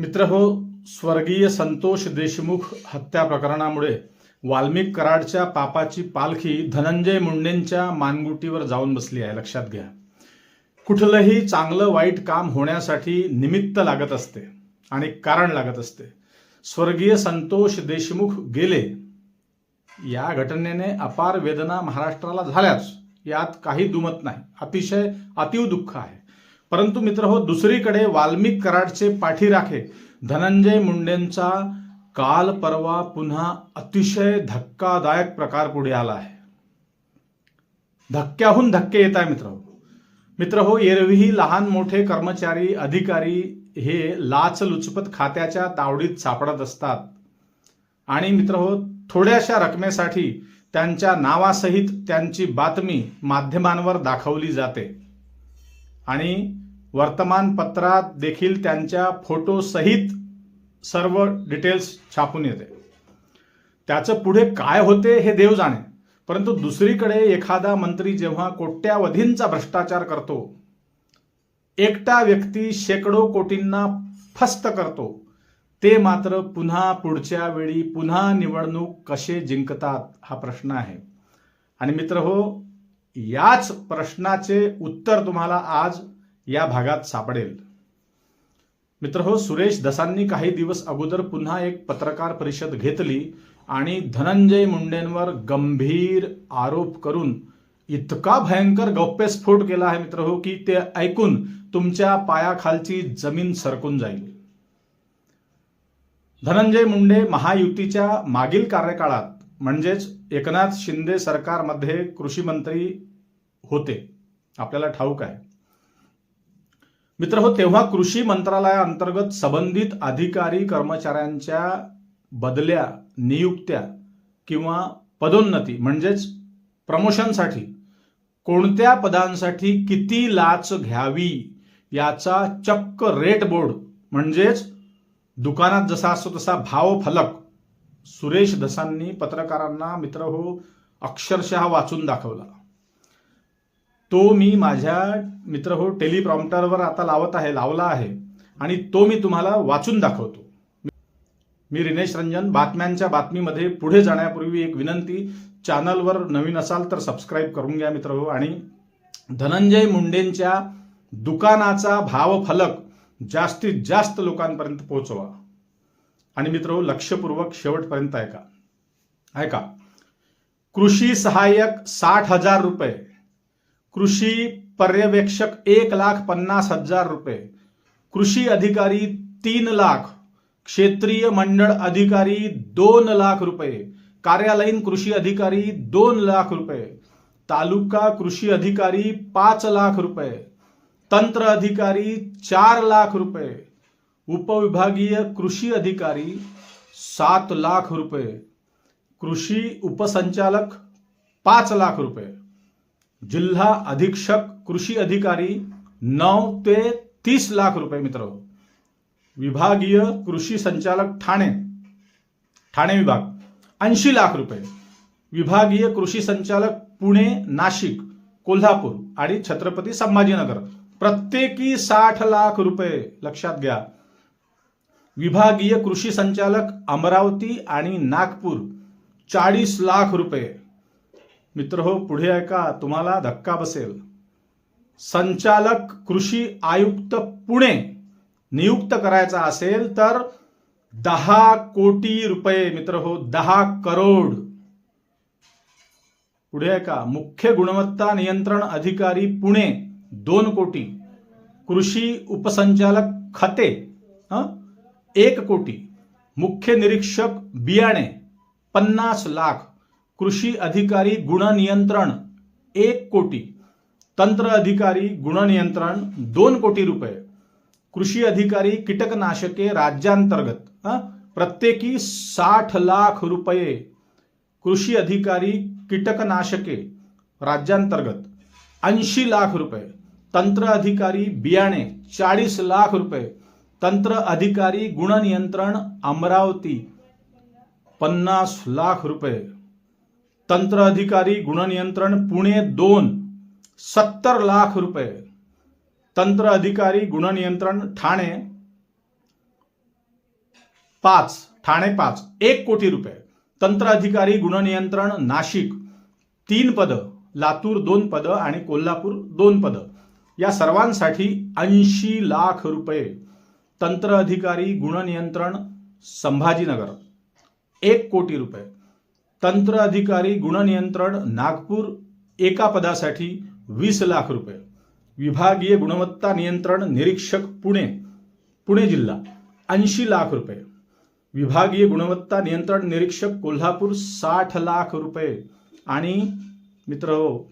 मित्र हो स्वर्गीय संतोष देशमुख हत्या प्रकरणामुळे वाल्मिक कराडच्या पापाची पालखी धनंजय मुंडेंच्या मानगुटीवर जाऊन बसली आहे. लक्षात घ्या. कुठलंही चांगलं वाईट काम होण्यासाठी निमित्त लागत असते आणि कारण लागत असते. स्वर्गीय संतोष देशमुख गेले. या घटनेने अपार वेदना महाराष्ट्राला झाल्याच. यात काही दुमत नाही. अतिशय अतीव दुःख आहे. परंतु मित्र हो दुसरीकडे वाल्मिक कराडचे पाठीराखे धनंजय मुंडेंचा काल परवा पुन्हा अतिशय धक्कादायक प्रकार पुढे आला आहे. धक्क्याहून धक्के येत आहे मित्र हो. मित्र हो एरवीही लहान मोठे कर्मचारी अधिकारी हे लाच लुचपत खात्याच्या तावडीत सापडत असतात. आणि मित्र हो थोड्याशा रकमेसाठी त्यांच्या नावासहित त्यांची बातमी माध्यमांवर दाखवली जाते. आणि वर्तमानपत्रात देखील त्यांच्या फोटोसहित सर्व डिटेल्स छापून येते. त्याचं पुढे काय होते हे देव जाणे. परंतु दुसरीकडे एखादा मंत्री जेव्हा कोट्यावधींचा भ्रष्टाचार करतो एकटा व्यक्ती शेकडो कोटींना फस्त करतो ते मात्र पुन्हा पुढच्या वेळी पुन्हा निवडणूक कसे जिंकतात हा प्रश्न आहे. आणि मित्र हो याच प्रश्नाचे उत्तर तुम्हाला आज या भागात सापडेल. मित्र हो सुरेश दसांनी काही दिवस अगोदर पुन्हा एक पत्रकार परिषद घेतली आणि धनंजय मुंडेंवर गंभीर आरोप करून इतका भयंकर गौप्यस्फोट केला आहे मित्र हो की ते ऐकून तुमच्या पायाखालची जमीन सरकून जाईल. धनंजय मुंडे महायुतीच्या मागील कार्यकाळात म्हणजेच एकनाथ शिंदे सरकारमध्ये कृषी मंत्री होते. आपल्याला ठाऊक आहे. मित्र हो तेव्हा कृषी मंत्रालयाअंतर्गत संबंधित अधिकारी कर्मचाऱ्यांच्या बदल्या नियुक्त्या किंवा पदोन्नती म्हणजेच प्रमोशनसाठी कोणत्या पदांसाठी किती लाच घ्यावी याचा चक्क रेट बोर्ड म्हणजेच दुकानात जसा असतो तसा भाव फलक सुरेश दसांनी पत्रकारांना मित्र हो अक्षरशः वाचून दाखवला. तो मी माझ्या मित्र हो टेलिप्रॉम्प्टरवर आता लावत आहे लावला आहे आणि तो मी तुम्हाला वाचून दाखवतो. मी रिनेश रंजन बातम्यांच्या बातमीमध्ये पुढे जाण्यापूर्वी एक विनंती चॅनलवर नवीन असाल तर सबस्क्राईब करून घ्या मित्र हो आणि धनंजय मुंडेंच्या दुकानाचा भावफलक जास्तीत जास्त लोकांपर्यंत पोहोचवा. आणि मित्र लक्षपूर्वक शेवटपर्यंत ऐका. ऐका. कृषी सहाय्यक साठ हजार रुपये. कृषी पर्यवेक्षक एक लाख पन्नास हज़ार रुपये। कृषी अधिकारी तीन लाख। क्षेत्रीय मंडळ अधिकारी दोन लाख रुपये। कार्यालयीन कृषी अधिकारी दोन लाख रुपये। तालुका कृषी अधिकारी पाच लाख रुपये। तंत्र अधिकारी चार लाख रुपये। उपविभागीय कृषी अधिकारी सात लाख रुपये। कृषी उपसंचालक पाच लाख रुपये। जिल्हा अधीक्षक कृषी अधिकारी नऊ ते तीस लाख रुपये मित्र. विभागीय कृषी संचालक ठाणे. ठाणे विभाग ऐंशी लाख रुपये. विभागीय कृषी संचालक पुणे नाशिक कोल्हापूर आणि छत्रपती संभाजीनगर. प्रत्येकी साठ लाख रुपये. लक्षात घ्या. विभागीय कृषी संचालक अमरावती आणि नागपूर चाळीस लाख रुपये. मित्र हो पुढे ऐका तुम्हाला धक्का बसेल. संचालक कृषी आयुक्त पुणे नियुक्त करायचा असेल तर दहा कोटी रुपये मित्र हो दहा करोड. पुढे ऐका मुख्य गुणवत्ता नियंत्रण अधिकारी पुणे दोन कोटी. कृषी उपसंचालक खते हा? एक कोटी. मुख्य निरीक्षक बियाणे पन्नास लाख. कृषी अधिकारी गुणनियंत्रण एक कोटी. तंत्र अधिकारी गुणनियंत्रण दोन कोटी रुपये. कृषी अधिकारी कीटकनाशके राज्यांतर्गत प्रत्येकी साठ लाख रुपये. कृषी अधिकारी कीटकनाशके राज्यांतर्गत, ऐंशी लाख रुपये. तंत्र अधिकारी बियाणे, चाळीस लाख रुपये. तंत्र अधिकारी गुणनियंत्रण अमरावती, पन्नास लाख रुपये. तंत्र अधिकारी गुणनियंत्रण पुणे दोन सत्तर लाख रुपये. तंत्र अधिकारी गुणनियंत्रण ठाणे पाच ठाणे पाच एक कोटी रुपये. तंत्र अधिकारी गुणनियंत्रण नाशिक तीन पदं लातूर दोन पदं आणि कोल्हापूर दोन पदं. या सर्वांसाठी ऐंशी लाख रुपये. तंत्र अधिकारी गुणनियंत्रण संभाजीनगर एक कोटी रुपये. तंत्र अधिकारी गुणनियंत्रण नागपूर एका पदासाठी वीस लाख रुपये. विभागीय गुणवत्ता नियंत्रण निरीक्षक पुणे पुणे जिल्हा ऐंशी लाख रुपये. विभागीय गुणवत्ता नियंत्रण निरीक्षक कोल्हापूर साठ लाख रुपये. आणि मित्र हो,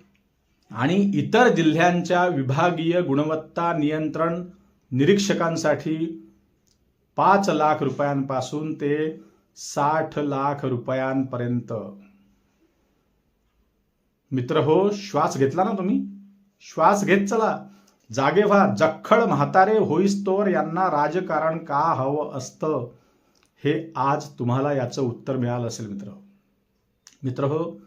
आणि इतर जिल्ह्यांच्या विभागीय गुणवत्ता नियंत्रण निरीक्षकांसाठी पाच लाख रुपयांपासून ते साठ लाख रुपयांपर्यंत. मित्र हो श्वास घेतला ना तुम्ही? श्वास घेत चला. जागे व्हा. जखळ म्हातारे होईस्तोवर यांना राजकारण का हवं असतं? हे आज तुम्हाला याचं उत्तर मिळालं असेल मित्र. मित्र हो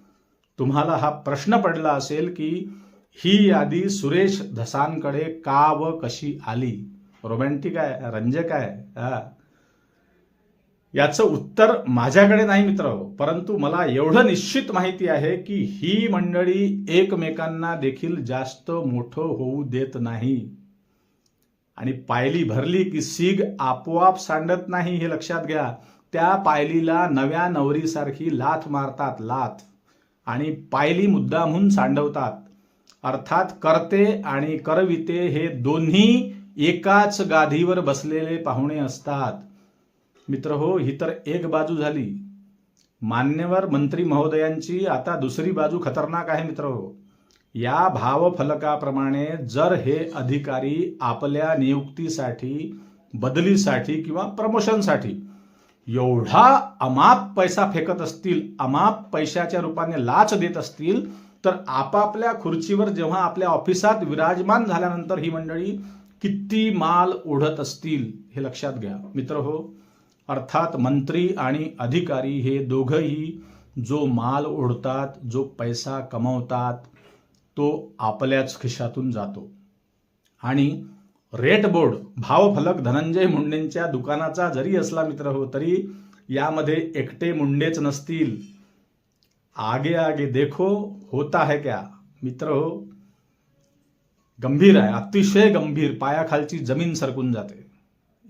तुम्हाला हा प्रश्न पडला असेल की ही यादी सुरेश धसांकडे का व कशी आली? रोमॅन्टिक आहे रंजक आहे हा. याचं उत्तर माझ्याकडे नाही मित्र. परंतु मला एवढं निश्चित माहिती आहे की ही मंडळी एकमेकांना देखील जास्त मोठं होऊ देत नाही. आणि पायली भरली की सीग आपोआप सांडत नाही हे लक्षात घ्या. त्या पायलीला नव्या नवरीसारखी लाथ मारतात लाथ. आणि पायली मुद्दामहून सांडवतात. अर्थात करते आणि करविते हे दोन्ही एकाच गादीवर बसलेले पाहुणे असतात. मित्र हो ही तर एक बाजू झाली. मान्यवर मंत्री महोदयांची आता दुसरी बाजू खतरनाक आहे मित्र हो. या भावफलकाप्रमाणे जर हे अधिकारी आपल्या नियुक्तीसाठी बदलीसाठी किंवा प्रमोशनसाठी एवढा अमाप पैसा फेकत असतील अमाप पैशाच्या रूपाने लाच देत असतील तर आपापल्या खुर्चीवर जेव्हा आपल्या ऑफिसात विराजमान झाल्यानंतर ही मंडळी किती माल ओढत असतील हे लक्षात घ्या. मित्र हो अर्थात मंत्री आणि अधिकारी हे दोघंही जो माल ओढतात जो पैसा कमवतात तो आपल्याच खिशातून जातो. आणि रेट बोर्ड भावफलक धनंजय मुंडेंच्या दुकानाचा जरी असला मित्र हो तरी यामध्ये एकटे मुंडेच नसतील. आगे आगे देखो होता है क्या? मित्र हो गंभीर आहे अतिशय गंभीर पायाखालची जमीन सरकून जाते.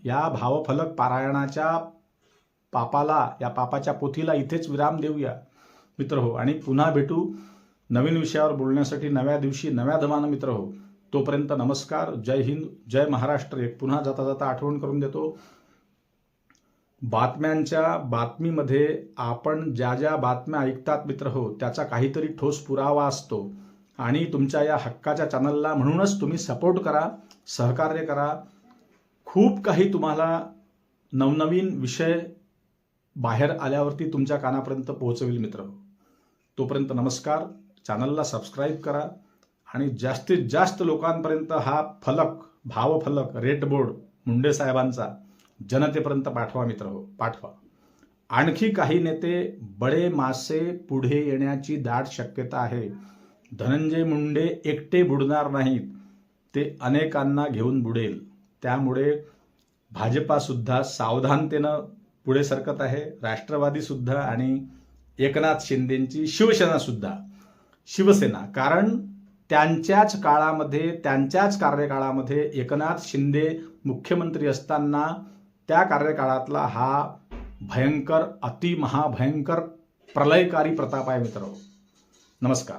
या भावफलक पारायणाच्या पापाला या पापाच्या पोथीला इथेच विराम देऊया. मित्र हो आणि पुन्हा भेटू नवीन विषयावर बोलण्यासाठी नव्या दिवशी नव्या धमान मित्र हो. तोपर्यंत नमस्कार जय हिंद जय महाराष्ट्र. एक पुन्हा जाता जाता आठवण करून देतो. बातम्यांच्या बातमीमध्ये आपण ज्या ज्या बातम्या ऐकतात मित्र हो त्याचा काहीतरी ठोस पुरावा असतो. आणि तुमच्या या हक्काच्या चॅनलला म्हणूनच तुम्ही सपोर्ट करा सहकार्य करा. खूप काही तुम्हाला नवनवीन विषय बाहेर आल्यावरती तुमच्या कानापर्यंत पोहोचवेल मित्र. तोपर्यंत नमस्कार. चॅनलला सबस्क्राईब करा आणि जास्तीत जास्त लोकांपर्यंत हा फलक भावफलक रेट बोर्ड मुंडे साहेबांचा जनतेपर्यंत पाठवा मित्र हो पाठवा. आणखी काही नेते बडे मासे पुढे येण्याची दाट शक्यता आहे. धनंजय मुंडे एकटे बुडणार नाहीत. ते अनेकांना घेऊन बुडेल. त्यामुळे भाजपासुद्धा सावधानतेनं पुढे सरकत आहे. राष्ट्रवादीसुद्धा आणि एकनाथ शिंदेंची शिवसेनासुद्धा शिवसेना. कारण त्यांच्याच काळामध्ये त्यांच्याच कार्यकाळामध्ये एकनाथ शिंदे मुख्यमंत्री असताना त्या कार्यकाळातला हा भयंकर अतिमहाभयंकर प्रलयकारी प्रताप आहे मित्र नमस्कार.